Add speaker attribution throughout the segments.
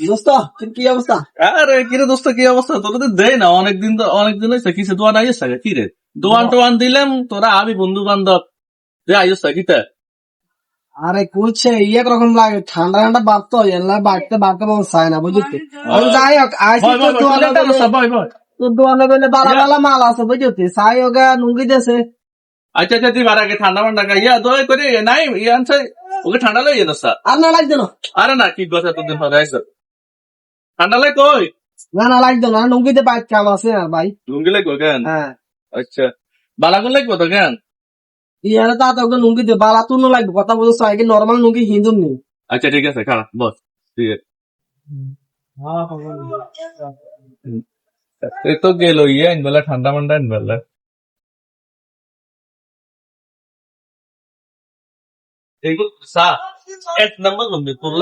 Speaker 1: দোস্ত কি অবস্থা?
Speaker 2: আরে কিরে দোস্ত কি অবস্থা? তোরা তো দেয় না অনেকদিন তো অনেকদিন হয়েছে কিছু দোয়ান আইস থাকে কি রে দোয়ান টোয়ান দিলাম তোরা আবি বন্ধু বান্ধব যে আইস কিতা
Speaker 1: আরে কুলছে ইয়ে রকম লাগে? ঠান্ডা ঠান্ডা বাড়তো এলা বাড়তে বাড়তে মন চায় না বুঝলি? আমি যাই হোক
Speaker 2: ভয়
Speaker 1: তোর
Speaker 2: ভয়
Speaker 1: গেলে- তোর বালা বালা মাল আছে বুঝলি চাই ওগা নুঙ্গি দেছে
Speaker 2: আচ্ছা আচ্ছা তুই বারাকে ঠান্ডা মান্ডা ইয়া দয় করে নাই ইয়া আনছে। ওকে ঠান্ডা লই না স্যার?
Speaker 1: আর না লাগতো না।
Speaker 2: আরে না কি কথা তোদের পরে আইস। ঠান্ডা লাই কই?
Speaker 1: না না লাগতো না নুঙ্গিতে বাইক কাম আছে আর ভাই।
Speaker 2: লুঙ্গি লাগবো কেন?
Speaker 1: হ্যাঁ।
Speaker 2: আচ্ছা বালাগুন লাগবো তো কেন?
Speaker 1: ইয়ারে তা তো ওকে নুঙ্গি দে বালা তুন লাগবে কথা বলছো আগে নরমাল নুঙ্গি হিন্দু নি
Speaker 2: আচ্ছা ঠিক আছে খারাপ বস ঠিক আছে। এই তো গেল ইয়ে আনবেলা ঠান্ডা মান্ডা আনবেলা এক নম্বর তোর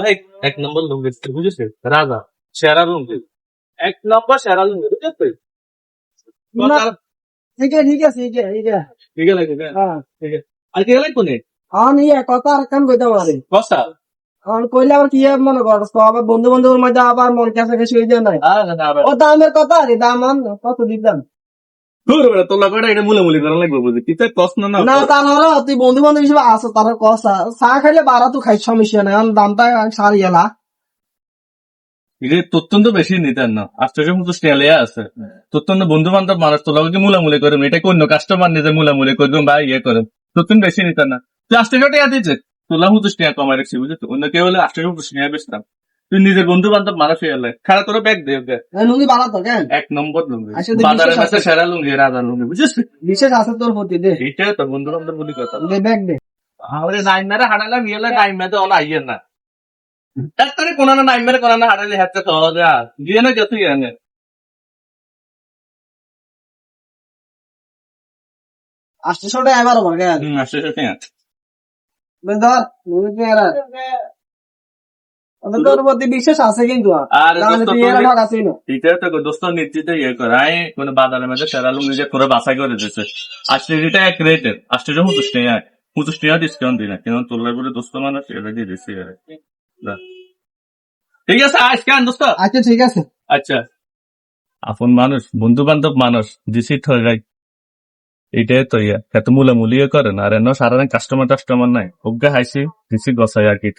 Speaker 2: এক নম্বর লুঙ্গি বুঝেছিস রাজা সেরা লুঙ্গি এক নম্বর সেরা লুঙ্গি বুঝেছিস
Speaker 1: ঠিক আছে ঠিক আছে ঠিক আছে ঠিক আছে
Speaker 2: ঠিক আছে ঠিক আছে ঠিক আছে আর কি হলে কোনে
Speaker 1: ইয়ে কথা আর কাম কইতে পারে
Speaker 2: কসা
Speaker 1: আর কইলে আবার কি মনে তো আবার বন্ধু বান্ধবের মধ্যে আবার মন কাছে কাছে হয়ে যায়
Speaker 2: না
Speaker 1: ও দামের কথা দাম আন কত দিতাম
Speaker 2: দূর বেড়া তোলা এটা মুলে মুলি করা লাগবে বুঝি কিতা কস না না।
Speaker 1: না তারপরে তুই বন্ধু বান্ধব হিসেবে আসো তার কসা চা খাইলে বারা তো খাই সমস্যা নাই আর দামটা সারি গেলা।
Speaker 2: এটা তত্তন্ত বেশি নিতেন না। আশ্চর্য মতো স্টেলে আছে। তত্তন্ত বন্ধু বান্ধব মানুষ তো লগে মুলামুলি করবে এটা অন্য কাস্টমার নিজে মুলামুলি করবে বা ইয়ে করে তত্তন বেশি নিতেন না। তুই টাকা দিয়েছে তোলা মতো স্নেহা কমাই রাখছি বুঝলি অন্য কেউ হলে আশ্চর্য মতো স্নেহা তুই নিজের বন্ধু বান্ধব মানুষ হয়ে গেলে। খারাপ তোরা ব্যাগ দে ওকে।
Speaker 1: লুঙ্গি বাড়া তো কেন?
Speaker 2: এক নম্বর লুঙ্গি।
Speaker 1: আচ্ছা, তো
Speaker 2: বাজারে
Speaker 1: বিশেষ
Speaker 2: মাসে
Speaker 1: আছে।
Speaker 2: সেরা লুঙ্গি রাজা লুঙ্গি বুঝছিস
Speaker 1: বিশেষ আছে তোর প্রতি দে।
Speaker 2: এইটা তো বন্ধু বান্ধব বলি কথা।
Speaker 1: দে ব্যাগ দে।
Speaker 2: আমারে নাইম মেরে হারালাম ইয়েলে নাইম মেরে ওলা আইয়ের না। একটারে কোনা না নাইম মেরে কোনা না হারালে হাতে সহজ আর। দিয়ে না যত ইয়ে
Speaker 1: আসতে ছোট এবার আমার কেন
Speaker 2: আসে আসে
Speaker 1: ধর লুঙ্গি তোর প্রতি আছে কিন্তু
Speaker 2: আরে। তো দোস্ত নিশ্চিত ইয়ে করে আই কোন বাজারের মধ্যে সেরা লুঙ্গি যে করে বাছাই করে দিচ্ছে আজকে এটা এক রেটের আজকে যখন হুতুস নেই আয় হুতুস নেই ডিসকাউন্ট দিই না কিন্তু তোলার বলে দোস্ত মানুষ এটা দিয়ে দিচ্ছি ঠিক আছে আজকে দোস্ত।
Speaker 1: আচ্ছা ঠিক আছে।
Speaker 2: আচ্ছা। আপন মানুষ বন্ধু বান্ধব মানুষ দিছি ঠগাই এইটাই তো ইয়া এত মুলামুলিও করে না আর এন সারা কাস্টমার টাস্টমার নাই। অজ্ঞা হাইছি দিছি গছাই আর কি